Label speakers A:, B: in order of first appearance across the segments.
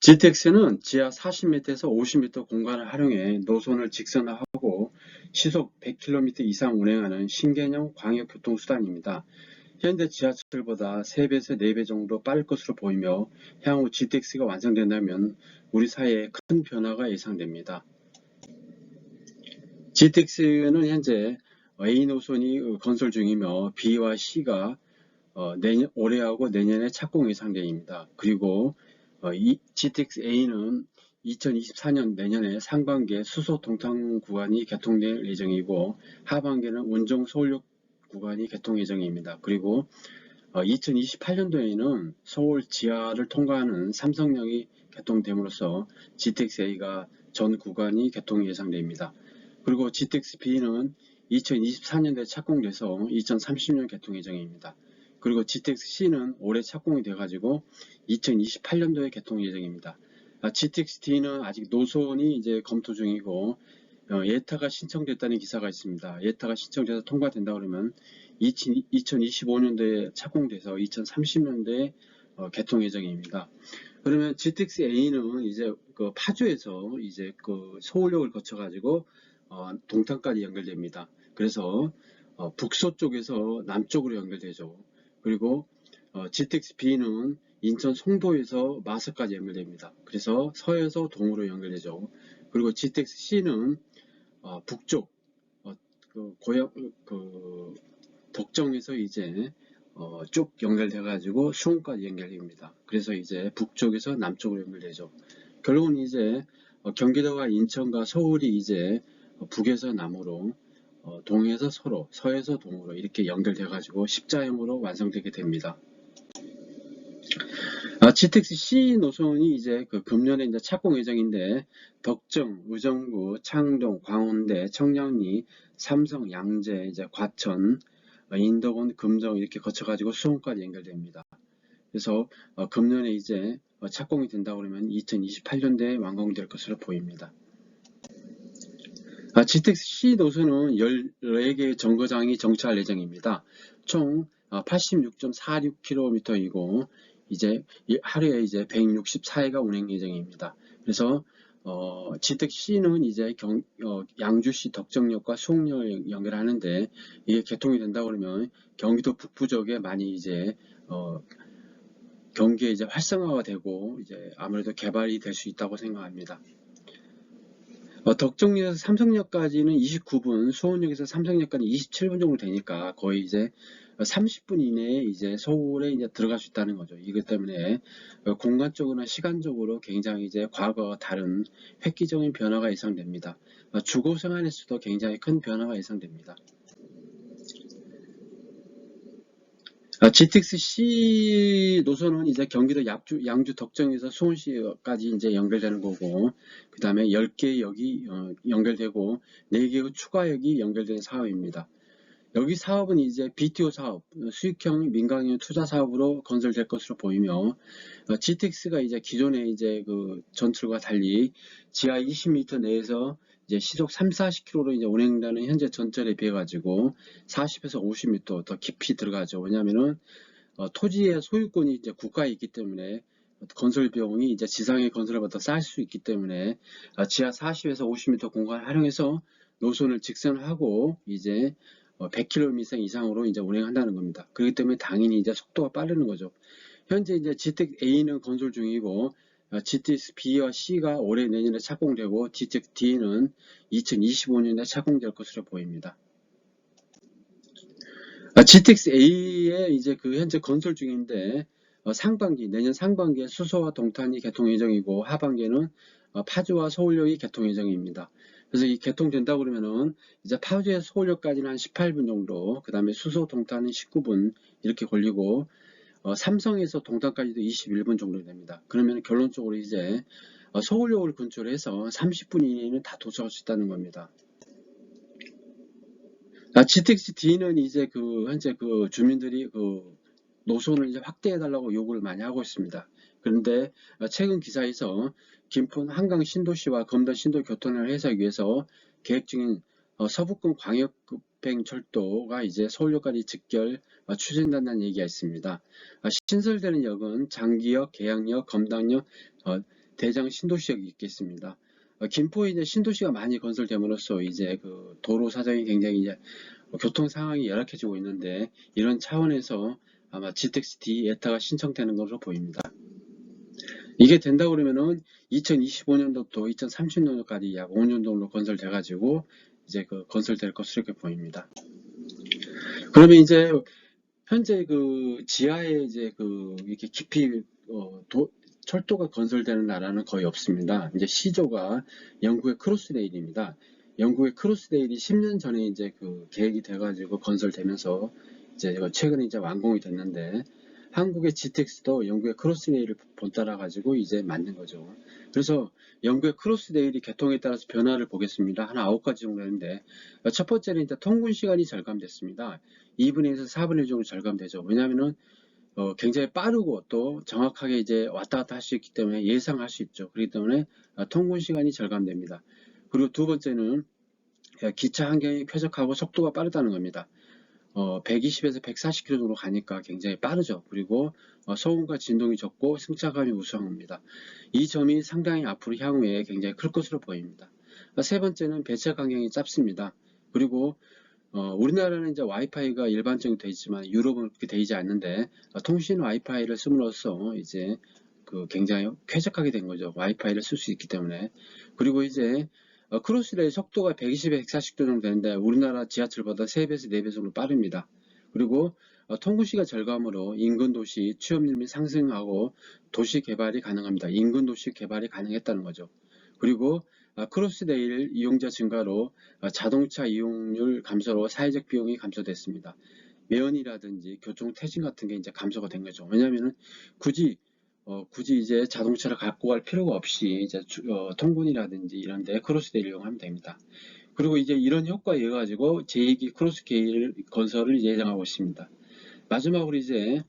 A: GTX는 지하 40m에서 50m 공간을 활용해 노선을 직선화하고 시속 100km 이상 운행하는 신개념 광역교통수단입니다. 현대 지하철보다 3배에서 4배 정도 빠를 것으로 보이며 향후 GTX가 완성된다면 우리 사회에 큰 변화가 예상됩니다. GTX는 현재 A 노선이 건설 중이며 B와 C가 어, 내년, 올해하고 내년에 착공 예상됩니다. 그리고 어, 이 GTX A는 2024년 내년에 상반기에 수소 동탄 구간이 개통될 예정이고 하반기에는 운정 서울역 구간이 개통 예정입니다. 그리고 2028년도에는 서울 지하를 통과하는 삼성역이 개통됨으로써 GTX A가 전 구간이 개통 예상됩니다. 그리고 GTX B는 2024년도에 착공돼서 2030년 개통 예정입니다. 그리고 GTX-C는 올해 착공이 돼가지고 2028년도에 개통 예정입니다. 아, GTX-D는 아직 노선이 이제 검토 중이고 어, 예타가 신청됐다는 기사가 있습니다. 예타가 신청돼서 통과된다 그러면 2025년도에 착공돼서 2030년도에 어, 개통 예정입니다. 그러면 GTX-A는 이제 그 파주에서 이제 그 서울역을 거쳐가지고 어, 동탄까지 연결됩니다. 그래서 어, 북서 쪽에서 남쪽으로 연결되죠. 그리고 어, GTX-B는 인천 송도에서 마서까지 연결됩니다. 그래서 서에서 동으로 연결되죠. 그리고 GTX-C는 어, 북쪽 어, 그 고향 그 덕정에서 이제 어, 쭉 연결돼 가지고 수원까지 연결됩니다. 그래서 이제 북쪽에서 남쪽으로 연결되죠. 결국은 이제 어, 경기도와 인천과 서울이 이제 어, 북에서 남으로 어, 동에서 서로, 서에서 동으로 이렇게 연결돼 가지고 십자형으로 완성되게 됩니다. 아, GTX C 노선이 이제 그 금년에 이제 착공 예정인데 덕정, 의정부, 창동, 광운대, 청량리, 삼성, 양재, 이제 과천, 어, 인덕원, 금정 이렇게 거쳐가지고 수원까지 연결됩니다. 그래서 어, 금년에 이제 어, 착공이 된다 그러면 2028년도에 완공될 것으로 보입니다. 아, GTX-C 노선은 14개의 정거장이 정차할 예정입니다. 총 86.46km이고 이제 하루에 이제 164회가 운행 예정입니다. 그래서 어, GTX-C는 이제 경, 어, 양주시 덕정역과 수홍역을 연결하는데 이게 개통이 된다 그러면 경기도 북부 지역에 많이 이제 어, 경기에 이제 활성화가 되고 이제 아무래도 개발이 될 수 있다고 생각합니다. 어, 덕정역에서 삼성역까지는 29분, 수원역에서 삼성역까지 27분 정도 되니까 거의 이제 30분 이내에 이제 서울에 이제 들어갈 수 있다는 거죠. 이것 때문에 어, 공간적으로나 시간적으로 굉장히 이제 과거와 다른 획기적인 변화가 예상됩니다. 어, 주거 생활에서도 굉장히 큰 변화가 예상됩니다. GTX-C 노선은 이제 경기도 양주, 양주 덕정에서 수원시까지 이제 연결되는 거고, 그 다음에 10개 역이 어, 연결되고, 4개의 추가역이 연결되는 사업입니다. 여기 사업은 이제 BTO 사업, 수익형 민간형 투자 사업으로 건설될 것으로 보이며, 어, GTX가 이제 기존의 이제 그 전철과 달리 지하 20m 내에서 이제 시속 3, 40km로 이제 운행되는 현재 전철에 비해 가지고 40에서 50m 더 깊이 들어가죠. 왜냐하면은 어, 토지의 소유권이 이제 국가에 있기 때문에 건설 비용이 이제 지상의 건설보다 쌀 수 있기 때문에 어, 지하 40에서 50m 공간을 활용해서 노선을 직선하고 이제 어, 100km 이상으로 이제 운행한다는 겁니다. 그렇기 때문에 당연히 이제 속도가 빠르는 거죠. 현재 이제 GTX A는 건설 중이고 GTX B와 C가 올해 내년에 착공되고 GTX D는 2025년에 착공될 것으로 보입니다. GTX A의 이제 그 현재 건설 중인데 어, 상반기 내년 상반기에 수소와 동탄이 개통 예정이고 하반기에는 어, 파주와 서울역이 개통 예정입니다. 그래서 이 개통된다 그러면은 이제 파주에서 서울역까지는 한 18분 정도, 그 다음에 수소 동탄은 19분 이렇게 걸리고 어, 삼성에서 동탄까지도 21분 정도 됩니다. 그러면 결론적으로 이제 어, 서울역을 근처로 해서 30분 이내에는 다 도착할 수 있다는 겁니다. 아, GTX D는 이제 그 현재 그 주민들이 그 노선을 이제 확대해 달라고 요구를 많이 하고 있습니다. 그런데 어, 최근 기사에서 김포 한강 신도시와 검단 신도 교통을 해석하기 위해서 계획 중인 어, 서북권 광역 급행철도가 이제 서울역까지 직결 어, 추진된다는 얘기가 있습니다. 어, 신설되는 역은 장기역, 계양역, 검당역, 대장 신도시역이 있겠습니다. 어, 김포에 이제 신도시가 많이 건설됨으로써 이제 그 도로 사정이 굉장히 이제 교통 상황이 열악해지고 있는데 이런 차원에서 아마 GTX-D 에타가 신청되는 것으로 보입니다. 이게 된다 그러면은 2025년도부터 2030년도까지 약 5년 정도 건설돼 가지고 이제 그 건설될 것으로 이렇게 보입니다. 그러면 이제 현재 그 지하에 이제 그 이렇게 깊이 어, 도, 철도가 건설되는 나라는 거의 없습니다. 이제 시조가 영국의 크로스레일입니다. 영국의 크로스레일이 10년 전에 이제 그 계획이 돼가지고 건설되면서 이제 최근에 이제 완공이 됐는데 한국의 GTX도 영국의 크로스레일을 본따라 가지고 이제 만든 거죠. 그래서 영국의 크로스레일이 개통에 따라서 변화를 보겠습니다. 한 아홉 가지 정도 되는데 첫 번째는 이제 통근 시간이 절감됐습니다. 2분의 1에서 4분의 1 정도 절감되죠. 왜냐하면은 어, 굉장히 빠르고 또 정확하게 이제 왔다 갔다 할 수 있기 때문에 예상할 수 있죠. 그렇기 때문에 어, 통근 시간이 절감됩니다. 그리고 두 번째는 기차 환경이 쾌적하고 속도가 빠르다는 겁니다. 어, 120에서 140km 정도 가니까 굉장히 빠르죠. 그리고 어, 소음과 진동이 적고 승차감이 우수합니다. 이 점이 상당히 앞으로 향후에 굉장히 클 것으로 보입니다. 세 번째는 배차 간격이 짧습니다. 그리고 어, 우리나라는 이제 와이파이가 일반적으로 되어 있지만 유럽은 그렇게 되어 있지 않는데 어, 통신 와이파이를 씀으로써 이제 그 굉장히 쾌적하게 된 거죠. 와이파이를 쓸 수 있기 때문에. 그리고 이제 어, 크로스레일 속도가 120에 140도 정도 되는데 우리나라 지하철보다 3배에서 4배 정도 빠릅니다. 그리고 어, 통근시가 절감으로 인근 도시 취업률이 상승하고 도시 개발이 가능합니다. 인근 도시 개발이 가능했다는 거죠. 그리고 어, 크로스레일 이용자 증가로 어, 자동차 이용률 감소로 사회적 비용이 감소됐습니다. 매연이라든지 교통 퇴진 같은 게 이제 감소가 된 거죠. 왜냐하면 굳이 어, 굳이 이제 자동차를 갖고 갈 필요가 없이 이제 어, 통근이라든지 이런 데 크로스데이를 이용하면 됩니다. 그리고 이제 이런 효과에 의해 가지고 제2기 크로스게일 건설을 예정하고 있습니다. 마지막으로 이제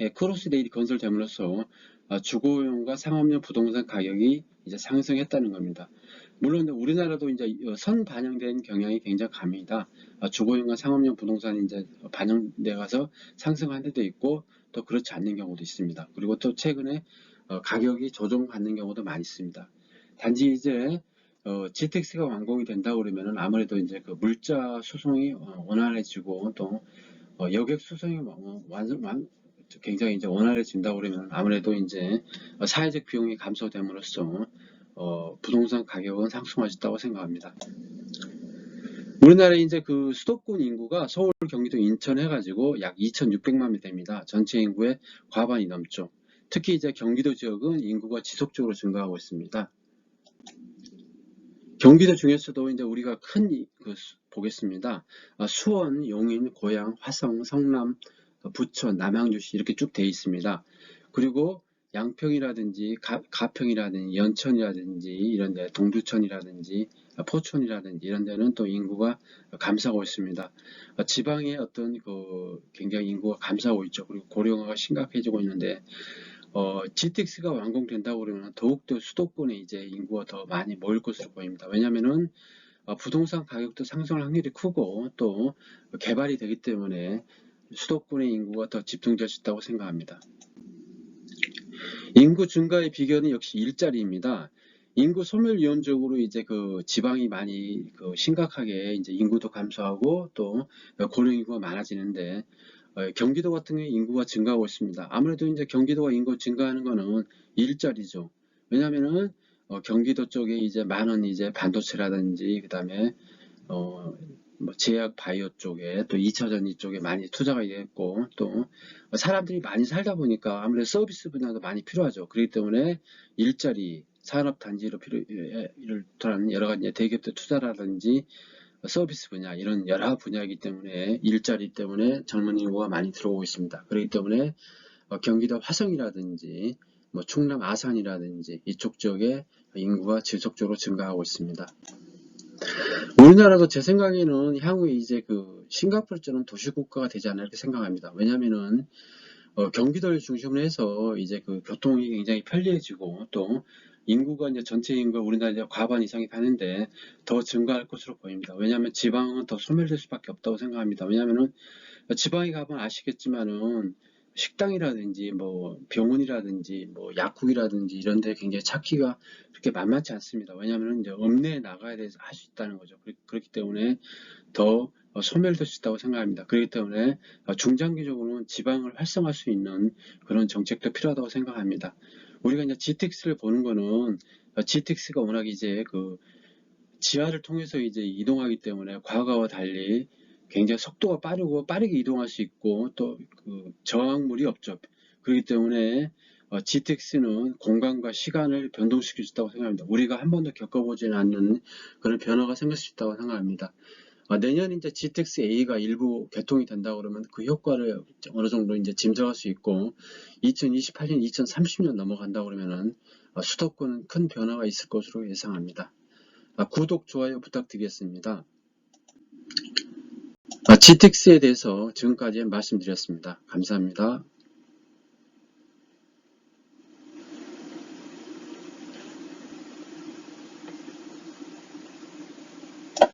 A: 예, 크로스데일이 건설됨으로써 어, 주거용과 상업용 부동산 가격이 이제 상승했다는 겁니다. 물론 우리나라도 이제 선 반영된 경향이 굉장히 강합니다. 어, 주거용과 상업용 부동산이 이제 반영돼 가서 상승한 데도 있고 또 그렇지 않는 경우도 있습니다. 그리고 또 최근에 어, 가격이 조정받는 경우도 많이 있습니다. 단지 이제 어, GTX가 완공이 된다 그러면은 아무래도 이제 그 물자 수송이 어, 원활해지고 또 어, 여객 수송이 어, 완전 완, 굉장히 이제 원활해진다 그러면 아무래도 이제 어, 사회적 비용이 감소됨으로써 어, 부동산 가격은 상승하셨다고 생각합니다. 우리나라 이제 그 수도권 인구가 서울, 경기도, 인천 해가지고 약 2,600만 명 됩니다. 전체 인구의 과반이 넘죠. 특히 이제 경기도 지역은 인구가 지속적으로 증가하고 있습니다. 경기도 중에서도 이제 우리가 큰 그 보겠습니다. 아, 수원, 용인, 고양, 화성, 성남, 부천, 남양주시 이렇게 쭉 되어 있습니다. 그리고 양평이라든지 가, 가평이라든지 연천이라든지 이런 데 동두천이라든지 포천이라든지 이런 데는 또 인구가 감소하고 있습니다. 지방의 어떤 그 굉장히 인구가 감소하고 있죠. 그리고 고령화가 심각해지고 있는데 어, GTX가 완공된다고 그러면 더욱더 수도권에 이제 인구가 더 많이 모일 것으로 보입니다. 왜냐면은 어, 부동산 가격도 상승할 확률이 크고 또 개발이 되기 때문에 수도권의 인구가 더 집중될 수 있다고 생각합니다. 인구 증가의 비결은 역시 일자리입니다. 인구 소멸 이론적으로 이제 그 지방이 많이 그 심각하게 이제 인구도 감소하고 또 고령 인구가 많아지는데 어, 경기도 같은 경우 인구가 증가하고 있습니다. 아무래도 이제 경기도가 인구 증가하는 거는 일자리죠. 왜냐면은 어, 경기도 쪽에 이제 많은 이제 반도체라든지 그다음에 어, 뭐 제약 바이오 쪽에 또 2차 전지 쪽에 많이 투자가 됐고 또 사람들이 많이 살다 보니까 아무래도 서비스 분야도 많이 필요하죠. 그렇기 때문에 일자리 산업 단지로 필요 이를한 여러 가지 대기업들 투자라든지 서비스 분야 이런 여러 분야이기 때문에 일자리 때문에 젊은 인구가 많이 들어오고 있습니다. 그렇기 때문에 어, 경기도 화성이라든지 뭐 충남 아산이라든지 이쪽 지역에 인구가 지속적으로 증가하고 있습니다. 우리나라도 제 생각에는 향후에 이제 그 싱가포르처럼 도시국가가 되지 않을까 생각합니다. 왜냐면은 어, 경기도를 중심으로 해서 이제 그 교통이 굉장히 편리해지고 또 인구가 이제 전체 인구가 우리나라 과반 이상이 가는데 더 증가할 것으로 보입니다. 왜냐하면 지방은 더 소멸될 수밖에 없다고 생각합니다. 왜냐하면은 지방에 가면 아시겠지만은 식당이라든지 뭐 병원이라든지 뭐 약국이라든지 이런 데 굉장히 찾기가 그렇게 만만치 않습니다. 왜냐하면 이제 읍내에 나가야 돼서 할 수 있다는 거죠. 그렇- 그렇기 때문에 더 어, 소멸될 수 있다고 생각합니다. 그렇기 때문에 어, 중장기적으로는 지방을 활성화할 수 있는 그런 정책도 필요하다고 생각합니다. 우리가 이제 GTX를 보는 거는 어, GTX가 워낙 이제 그 지하를 통해서 이제 이동하기 때문에 과거와 달리 굉장히 속도가 빠르고 빠르게 이동할 수 있고 또 그 저항물이 없죠. 그렇기 때문에 어, GTX는 공간과 시간을 변동시킬 수 있다고 생각합니다. 우리가 한 번도 겪어보지는 않는 그런 변화가 생길 수 있다고 생각합니다. 어, 내년 이제 GTX A가 일부 개통이 된다 그러면 그 효과를 어느 정도 이제 짐작할 수 있고 2028년, 2030년 넘어간다 그러면은 어, 수도권은 큰 변화가 있을 것으로 예상합니다. 아, 구독, 좋아요 부탁드리겠습니다. 아, GTX에 대해서 지금까지 말씀드렸습니다. 감사합니다.